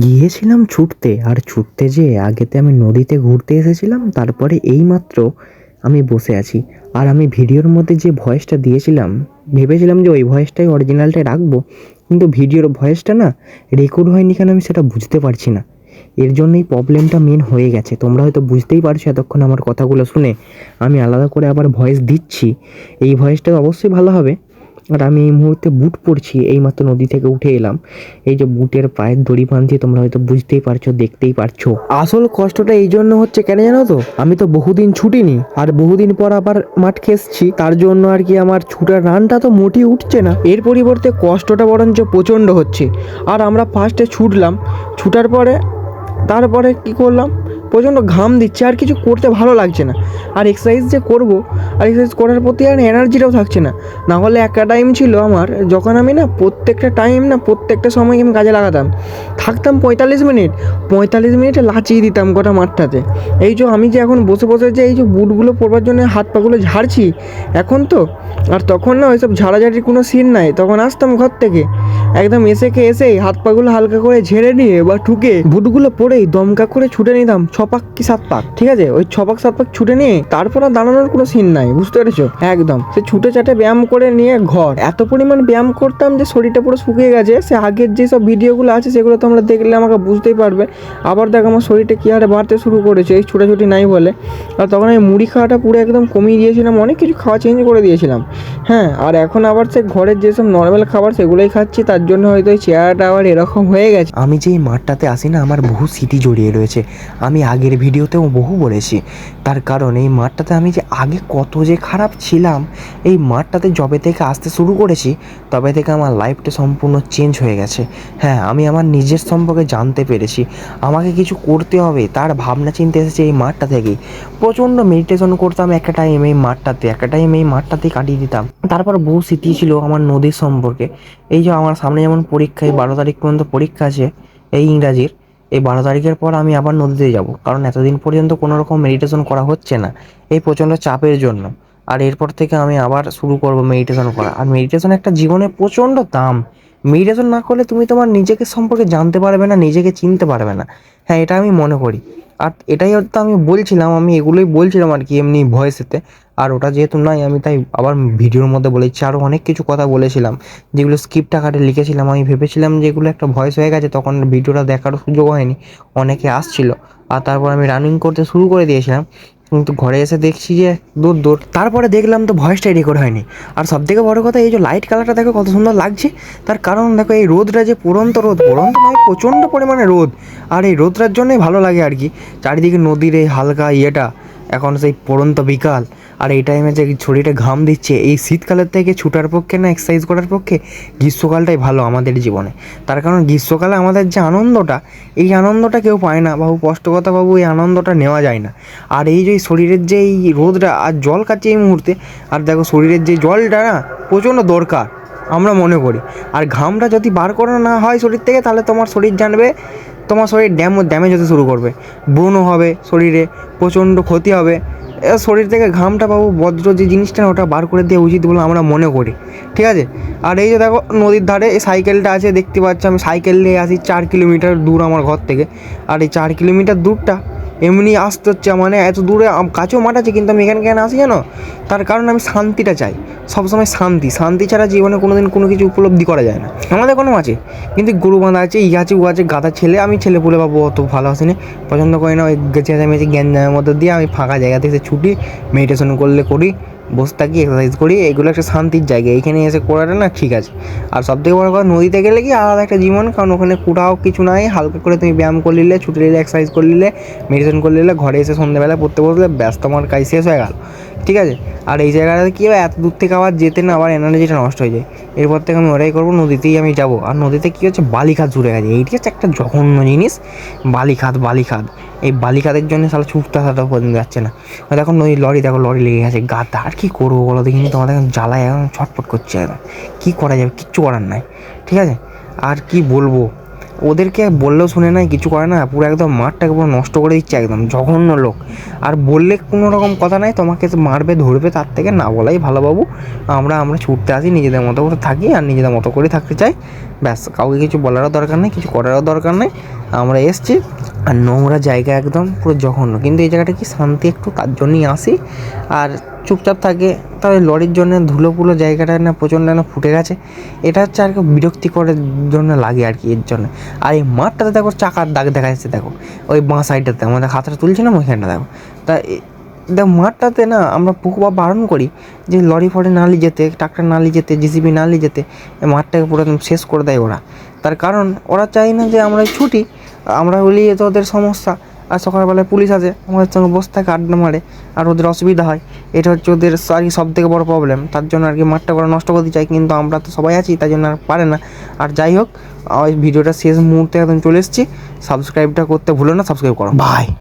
গিয়েছিলাম ছুটতে, আর ছুটতে যেয়ে আগেতে আমি নদীতে ঘুরতে এসেছিলাম, তারপরে এইমাত্র আমি বসে আছি। আর আমি ভিডিওর মধ্যে যে ভয়েসটা দিয়েছিলাম, ভেবেছিলাম যে ওই ভয়েসটাই অরিজিনালটা রাখব, কিন্তু ভিডিওর ভয়েসটা না রেকর্ড হয়নি কেন আমি সেটা বুঝতে পারছি না। এর জন্যই প্রবলেমটা মেন হয়ে গেছে। তোমরা হয়তো বুঝতেই পারছ এতক্ষণ আমার কথাগুলো শুনে, আমি আলাদা করে আবার ভয়েস দিচ্ছি। এই ভয়েসটা অবশ্যই ভালো হবে। আর আমি এই মুহূর্তে বুট পরছি এইমাত্র নদী থেকে উঠে এলাম। এই যে বুটের পায়ের দড়ি বাঁধছি, তোমরা হয়তো বুঝতেই পারছ, দেখতেই পারছ। আসল কষ্টটা এই জন্য হচ্ছে কেন জানো তো? আমি তো বহুদিন ছুটিনি, আর বহুদিন পর আবার মাঠ খেসছি, তার জন্য আর কি আমার ছুটার রানটা তো মোটেই উঠছে না। এর পরিবর্তে কষ্টটা বরঞ্চ প্রচণ্ড হচ্ছে। আর আমরা ফার্স্টে ছুটলাম, ছুটার পরে, তারপরে কি করলাম? প্রচণ্ড ঘাম দিচ্ছে আর কিছু করতে ভালো লাগছে না। আর এক্সারসাইজ যে করব, আর এক্সারসাইজ করার প্রতি আর এনার্জিটাও থাকছে না। না হলে একটা টাইম ছিল আমার, যখন আমি না প্রত্যেকটা টাইম না প্রত্যেকটা সময় আমি কাজে লাগাতাম। থাকতাম পঁয়তাল্লিশ মিনিট, পঁয়তাল্লিশ মিনিটে লাচিয়ে দিতাম গোটা মাঠটাতে। এই যে আমি যে এখন বসে বসে যে এই যে বুটগুলো পরবার জন্য হাত পাগুলো ঝাড়ছি, এখন তো, আর তখন না ওইসব ঝাড়াঝাড়ির কোনো সিন নাই। তখন আসতাম ঘর থেকে, একদম এসে কে এসেই হাত পাগুলো হালকা করে ঝেড়ে নিয়ে বা ঠুকে বুটগুলো পরেই দমকা করে ছুটে নিতাম। ছ পাক কি সাত পাক ঠিক আছে? ওই ছপাক পাক সাত পাক ছুটে নিয়ে তারপর আর দাঁড়ানোর কোনো সিন নাই, বুঝতে পেরেছ? একদম। সে ছুটে চাটে ব্যায়াম করে নিয়ে ঘর। এত পরিমাণ ব্যায়াম করতাম যে শরীরটা পুরো শুকিয়ে গেছে। সে আগের যেসব ভিডিওগুলো আছে, সেগুলো তোমরা দেখলে আমাকে বুঝতেই পারবে। আবার দেখ আমার শরীরটা কী হারে বাড়তে শুরু করেছে, এই ছোটাছুটি নাই বলে। আর তখন আমি মুড়ি খাওয়াটা পুরো একদম কমিয়ে দিয়েছিলাম, অনেক কিছু খাওয়া চেঞ্জ করে দিয়েছিলাম। হ্যাঁ আর এখন আবার সে ঘরের যেসব নর্মাল খাবার, সেগুলোই খাচ্ছি। তার জন্য হয়তো এই চেহারাটা আবার এরকম হয়ে গেছে। আমি যে মাঠটাতে আসি না, আমার বহু স্মৃতি জড়িয়ে রয়েছে। আমি আগের ভিডিওতেও বহু বলেছি। তার কারণ এই মাঠটাতে আমি যে আগে কত যে খারাপ ছিলাম, এই মাঠটাতে যবে থেকে আসতে শুরু করেছি, তবে থেকে আমার লাইফটা সম্পূর্ণ চেঞ্জ হয়ে গেছে। হ্যাঁ আমি আমার নিজের সম্পর্কে জানতে পেরেছি। আমাকে কিছু করতে হবে, তার ভাবনা চিন্তা এসেছে এই মাঠটা থেকেই। প্রচণ্ড মেডিটেশন করতাম একটা টাইম এই মাঠটাতে, একটা টাইম এই মাঠটাতেই কাটিয়ে দিতাম। তারপর বহু স্মৃতি ছিল আমার নদীর সম্পর্কে। এই যে আমার সামনে যেমন পরীক্ষা, এই বারো তারিখ পর্যন্ত পরীক্ষা আছে, এই ইংরাজির এই বারো তারিখের পর আমি আবার নদীতে যাব। কারণ এতদিন পর্যন্ত কোনো রকম মেডিটেশন করা হচ্ছে না। এই প্রচণ্ড চাপের জন্য। আর এরপর থেকে আমি আবার শুরু করব মেডিটেশন করা। আর মেডিটেশন একটা জীবনে প্রচণ্ড দাম। মেডিটেশন না করলে তুমি তোমার নিজেকে সম্পর্কে জানতে পারবে না, নিজেকে চিনতে পারবে না। হ্যাঁ এটা আমি মনে করি। আর এটাই হয়তো আমি বলছিলাম, আমি এগুলোই বলছিলাম আর কি এমনি ভয়েসেতে আর ওটা যেহেতু নাই, আমি তাই আবার ভিডিওর মধ্যে বলেছি আরও অনেক কিছু কথা বলেছিলাম, যেগুলো স্ক্রিপ্ট আকারে লিখেছিলাম। আমি ভেবেছিলাম যে এগুলো একটা ভয়েস হয়ে গেছে, তখন ভিডিওটা দেখারও সুযোগ হয়নি, অনেকে আসছিল। আর তারপর আমি রানিং করতে শুরু করে দিয়েছিলাম, কিন্তু ঘরে এসে দেখছি যে দূর দূর, তারপরে দেখলাম তো ভয়েসটাই রেকর্ড হয়নি। আর সব থেকে বড় কথা, এই যে লাইট কালারটা দেখো কত সুন্দর লাগছে, তার কারণ দেখো এই রোদটা যে পড়ন্ত রোদ পড়ন্ত নয়, প্রচণ্ড পরিমাণে রোদ। আর এই রোদটার জন্যই ভালো লাগে আর কি, চারিদিকে নদীর এই হালকা ইয়েটা, এখন সেই পড়ন্ত বিকাল। আর এই টাইমে যে শরীরে ঘাম দিচ্ছে, এই শীতকালের থেকে ছুটার পক্ষে না এক্সারসাইজ করার পক্ষে গ্রীষ্মকালটাই ভালো আমাদের জীবনে। তার কারণ গ্রীষ্মকালে আমাদের যে আনন্দটা, এই আনন্দটা কেউ পায় না। বাবু কষ্ট কথা বাবু, এই আনন্দটা নেওয়া যায় না। আর এই যে শরীরের যে এই রোদটা আর জল খাচ্ছে এই মুহূর্তে, আর দেখো শরীরের যে জলটা না প্রচণ্ড দরকার, আমরা মনে করি। আর ঘামটা যদি বার করানো না হয় শরীর থেকে, তাহলে তোমার শরীর জানবে, তোমার শরীর ড্যাম ড্যামেজ হতে শুরু করবে। ব্রণ হবে শরীরে, প্রচণ্ড ক্ষতি হবে। শরীর থেকে ঘামটা পাবো বজ্র যে জিনিসটা, ওটা বার করে দেওয়া উচিত বলে আমরা মনে করি। ঠিক আছে? আর এই যে দেখো, নদীর ধারে এই সাইকেলটা আছে, দেখতে পাচ্ছ আমি সাইকেল নিয়ে আসি চার কিলোমিটার দূর আমার ঘর থেকে। আর এই চার কিলোমিটার দূরটা এমনি আসতে হচ্ছে মানে এত দূরে কাছেও মাঠ আছে, কিন্তু আমি এখানে কেন আসি জানো? তার কারণ আমি শান্তিটা চাই। সবসময় শান্তি। শান্তি ছাড়া জীবনে কোনো দিন কোনো কিছু উপলব্ধি করা যায় না। আমাদের কোনো আছে, কিন্তু গরু বাঁধা আছে ই আছে ও আছে গাদা ছেলে, আমি ছেলে পুলে বাবু অত ভালোবাসিনি। পছন্দ করি না, ওই চেঁচামেচি জ্ঞানের মধ্যে দিয়ে আমি ফাঁকা জায়গা থেকে ছুটি মেডিটেশন করলে করি। বসে থাকি এক্সারসাইজ করি, এগুলো একটা শান্তির জায়গা। এখানে এসে করাটা না ঠিক আছে। আর সব থেকে বড় কথা, নদীতে গেলে কি আলাদা একটা জীবন, কারণ ওখানে কোথাও কিছু নাই। হালকা করে তুমি ব্যায়াম করে নিলে, ছুটে নিলে এক্সারসাইজ করে নিলে মেডিসিন করে নিলে, ঘরে এসে সন্ধ্যেবেলা পড়তে বসলে, ব্যস্ত আমার কাজ শেষ হয়ে গেল। ঠিক আছে? আর এই জায়গাটাতে কী হয়, এত দূর থেকে আবার যেতে না, আবার এনার্জিটা নষ্ট হয়ে যায়। এরপর থেকে আমি ওটাই করব, নদীতেই আমি যাব। আর নদীতে কী হচ্ছে, বালিখাত জুড়ে গেছে। এইটি হচ্ছে একটা জঘন্য জিনিস, বালিখাত বালিখাত। এই বালিখাতের জন্য সালা ছুটতে আসাটা পর্যন্ত যাচ্ছে না। দেখো নদী লরি, দেখো লরি লেগে গেছে গাদা আর কী করব বলো দেখিনি তোমাদের এখন জ্বালায় এখন ছটফট করছে একদম। কী করা যাবে? কিচ্ছু করার নাই। ঠিক আছে? আর কি বলব? ওদেরকে বললেও শুনে নাই, কিছু করে না, পুরো একদম মাঠটাকে পুরো নষ্ট করে দিচ্ছে একদম, জঘন্য লোক। আর বললে কোনো রকম কথা নাই, তোমাকে মারবে, ধরবে, তার থেকে না বলাই ভালো বাবু। আমরা আমরা ছুটতে আসি, নিজেদের মতো করে থাকি আর নিজেদের মতো করে থাকতে চাই। ব্যাস, কাউকে কিছু বলারও দরকার নেই, কিছু করারও দরকার নেই। আমরা এসছি আর নোংরা জায়গা একদম পুরো জঘন্য। কিন্তু এই জায়গাটা কি শান্তি একটু তার জন্যই আসি। আর চুপচাপ থাকে তবে লরির জন্য ধুলো পুলো জায়গাটা না প্রচণ্ড না ফুটে গেছে। এটা হচ্ছে আর কি বিরক্তিকরের জন্য লাগে আর কি এর জন্য। আর এই মাঠটাতে দেখো চাকার দাগ দেখা যাচ্ছে, দেখো। ওই বাঁ সাইডটাতে, আমাদের হাতটা তুলছে তুলছিলাম ওইখানটা, দেখো। তা দেখ মাঠটাতে না আমরা পুকুর বারণ করি যে লরি ফরি না নিয়ে যেতে ট্রাক্টর না নিয়ে যেতে জিসিবি না নিয়ে যেতে মাঠটাকে পুরো একদম শেষ করে দেয় ওরা। তার কারণ ওরা চায় না যে আমরা ছুটি, আমরা হলেই তো ওদের সমস্যা। আর সকালবেলায় পুলিশ আসে আমাদের সঙ্গে বস থাকে আড্ডা মারে, আর ওদের অসুবিধা হয়। এটা হচ্ছে ওদের আর কি সব থেকে বড়ো প্রবলেম তার জন্য আর কি মাঠটা করে নষ্ট করতে চাই, কিন্তু আমরা তো সবাই আছি, তাই জন্য আর পারে না। আর যাই হোক ওই ভিডিওটা শেষ মুহূর্তে একদম চলে এসেছি। সাবস্ক্রাইবটা করতে ভুলো না সাবস্ক্রাইব করো। বাই